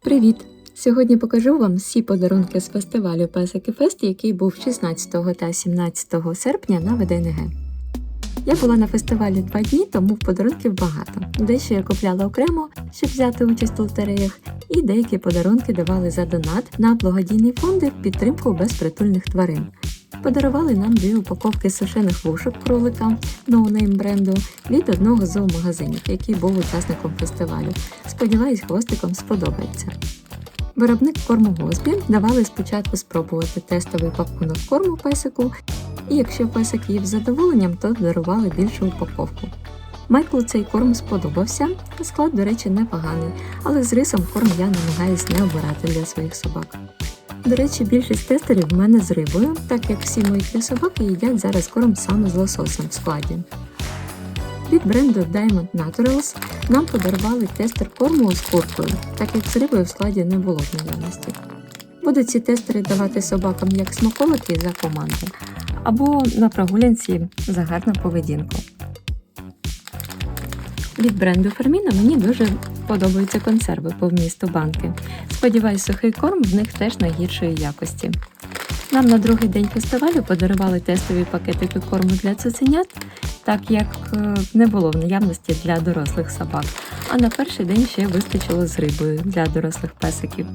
Привіт! Сьогодні покажу вам всі подарунки з фестивалю Песики Фест, який був 16 та 17 серпня на ВДНГ. Я була на фестивалі два дні, тому подарунків багато. Дещо я купляла окремо, щоб взяти участь у лотереях, і деякі подарунки давали за донат на благодійні фонди в підтримку безпритульних тварин. Подарували нам дві упаковки сушених вушок кролика ноунейм бренду від одного з зоомагазинів, який був учасником фестивалю. Сподіваюсь, хвостиком сподобається. Виробник корму Госбі давали спочатку спробувати тестовий пакунок корму песику, і якщо песик їв з задоволенням, то дарували більшу упаковку. Майклу цей корм сподобався, склад, до речі, непоганий, але з рисом корм я намагаюсь не обирати для своїх собак. До речі, більшість тестерів в мене з рибою, так як всі мої три собаки їдять зараз корм саме з лососем в складі. Від бренду Diamond Naturals нам подарували тестер корму з куркою, так як з рибою в складі не було в наявності. Будуть ці тестери давати собакам як смаколики за команду, або на прогулянці за гарну поведінку. Від бренду Ферміно мені дуже подобаються консерви по вмісту банки. Сподіваюсь, сухий корм в них теж найгіршої якості. Нам на другий день фестивалю подарували тестові пакетики корму для цуценят, так як е, не було в наявності для дорослих собак. А на перший день ще вистачило з рибою для дорослих песиків.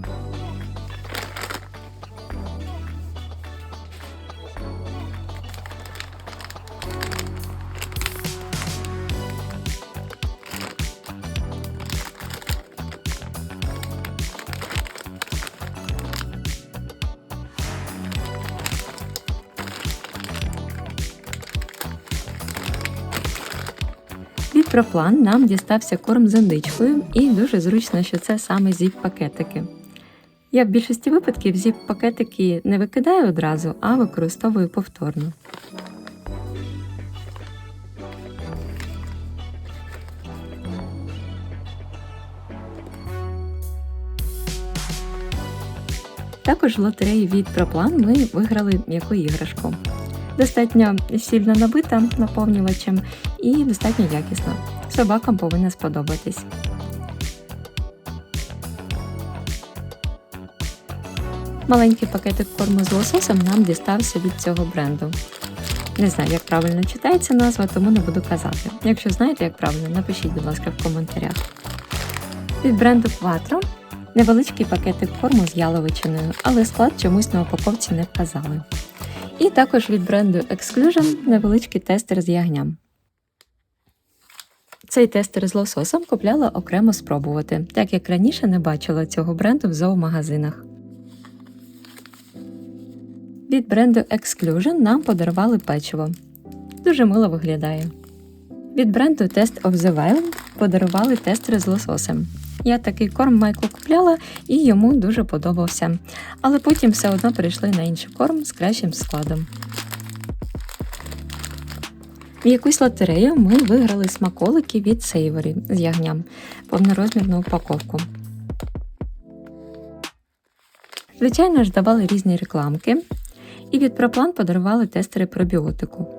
Від Проплан нам дістався корм з індичкою, і дуже зручно, що це саме зіп-пакетики. Я в більшості випадків зіп-пакетики не викидаю одразу, а використовую повторно. Також в лотереї від Проплан ми виграли м'яку іграшку. Достатньо сильно набита наповнювачем і достатньо якісна. Собакам повинна сподобатись. Маленький пакетик корму з лососем нам дістався від цього бренду. Не знаю, як правильно читається назва, тому не буду казати. Якщо знаєте, як правильно, напишіть, будь ласка, в коментарях. Від бренду Quattro невеличкий пакетик корму з яловичиною, але склад чомусь на упаковці не вказали. І також від бренду Exclusion невеличкий тестер з ягням. Цей тестер з лососом купляла окремо спробувати, так як раніше не бачила цього бренду в зоомагазинах. Від бренду Exclusion нам подарували печиво. Дуже мило виглядає. Від бренду Test of the Wild подарували тестери з лососем. Я такий корм Майклу купляла і йому дуже подобався, але потім все одно перейшли на інший корм з кращим складом. В якусь лотерею ми виграли смаколики від Savory з ягням, повнорозмірну упаковку. Звичайно ж, давали різні рекламки, і від Проплан подарували тестери пробіотику.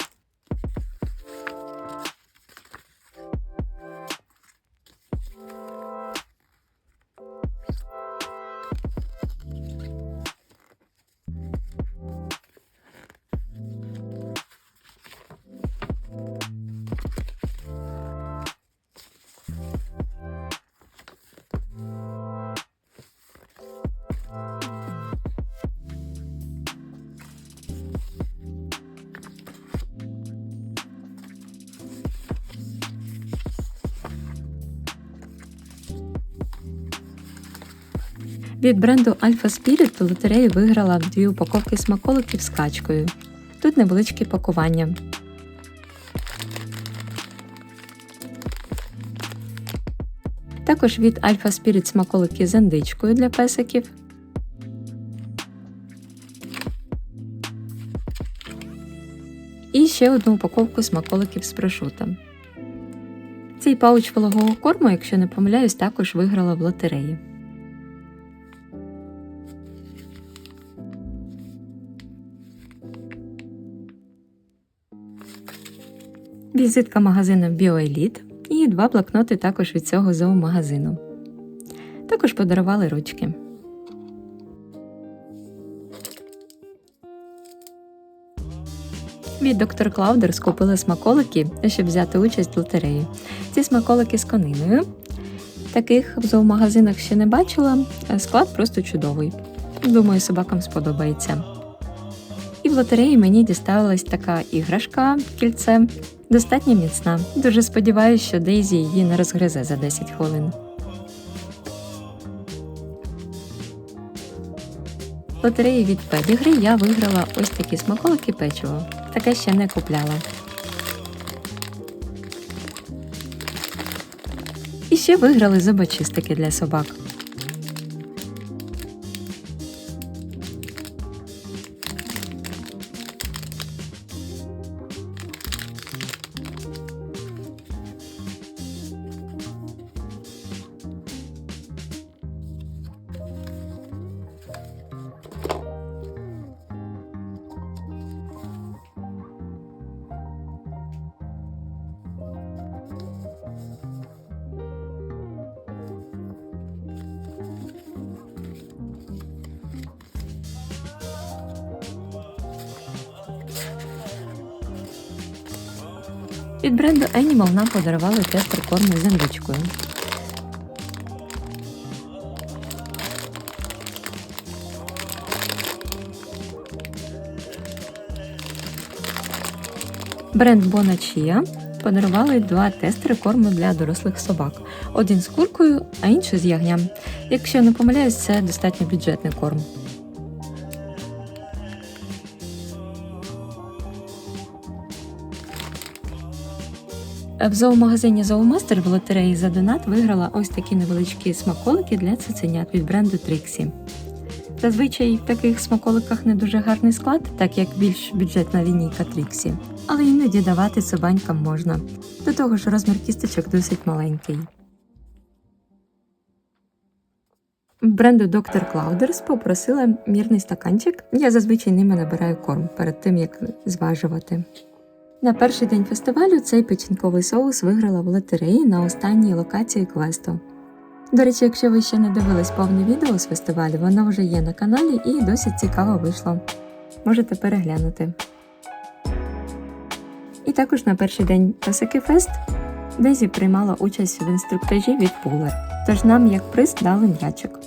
Від бренду Alpha Spirit в лотереї виграла дві упаковки смаколиків з качкою. Тут невеличкі пакування. Також від Alpha Spirit смаколики з індичкою для песиків. І ще одну упаковку смаколиків з прошутом. Цей пауч вологого корму, якщо не помиляюсь, також виграла в лотереї. Візитка магазину BioElite і два блокноти також від цього зоомагазину. Також подарували ручки. Від доктор Клаудер скупила смаколики, щоб взяти участь в лотереї. Ці смаколики з кониною. Таких в зоомагазинах ще не бачила. Склад просто чудовий. Думаю, собакам сподобається. В лотереї мені дісталась така іграшка кільце, достатньо міцна. Дуже сподіваюся, що Дейзі її не розгризе за 10 хвилин. Лотереї від Педігри я виграла ось такі смаколики печиво. Таке ще не купляла. І ще виграли зубочистики для собак. Від бренду Animal нам подарували тестер корму з. Бренд Bonachia подарували два тестери корму для дорослих собак. Один з куркою, а інший з ягням. Якщо не помиляюсь, це достатньо бюджетний корм. В зоомагазині Зоомастер в лотереї за донат виграла ось такі невеличкі смаколики для цуценят від бренду Trixie. Зазвичай в таких смаколиках не дуже гарний склад, так як більш бюджетна лінійка Trixie. але іноді давати собанькам можна. До того ж, розмір кісточок досить маленький. Бренду Dr. Clouders попросила мірний стаканчик. Я зазвичай ними набираю корм перед тим, як зважувати. На перший день фестивалю цей печінковий соус виграла в лотереї на останній локації квесту. До речі, якщо ви ще не дивились повне відео з фестивалю, воно вже є на каналі і досить цікаво вийшло. Можете переглянути. І також на перший день Пасики Фест Дезі приймала участь в інструктажі від Пулер, тож нам як приз дали м'ячик.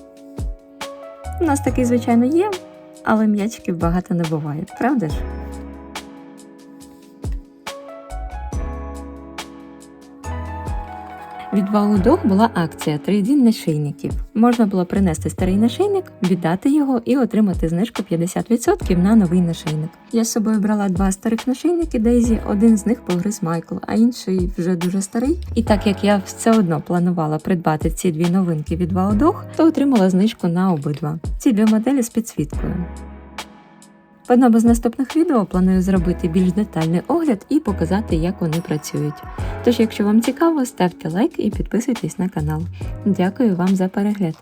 У нас такий, звичайно, є, але м'ячиків багато не буває, правда ж? Від Ваудох була акція трейдін нашийників. Можна було принести старий нашийник, віддати його і отримати знижку 50% на новий нашийник. Я з собою брала два старих нашийники Дейзі, один з них погриз Майкл, а інший вже дуже старий. І так як я все одно планувала придбати ці дві новинки від Ваудох, то отримала знижку на обидва. Ці дві моделі з підсвіткою. В одному з наступних відео планую зробити більш детальний огляд і показати, як вони працюють. Тож, якщо вам цікаво, ставте лайк і підписуйтесь на канал. Дякую вам за перегляд!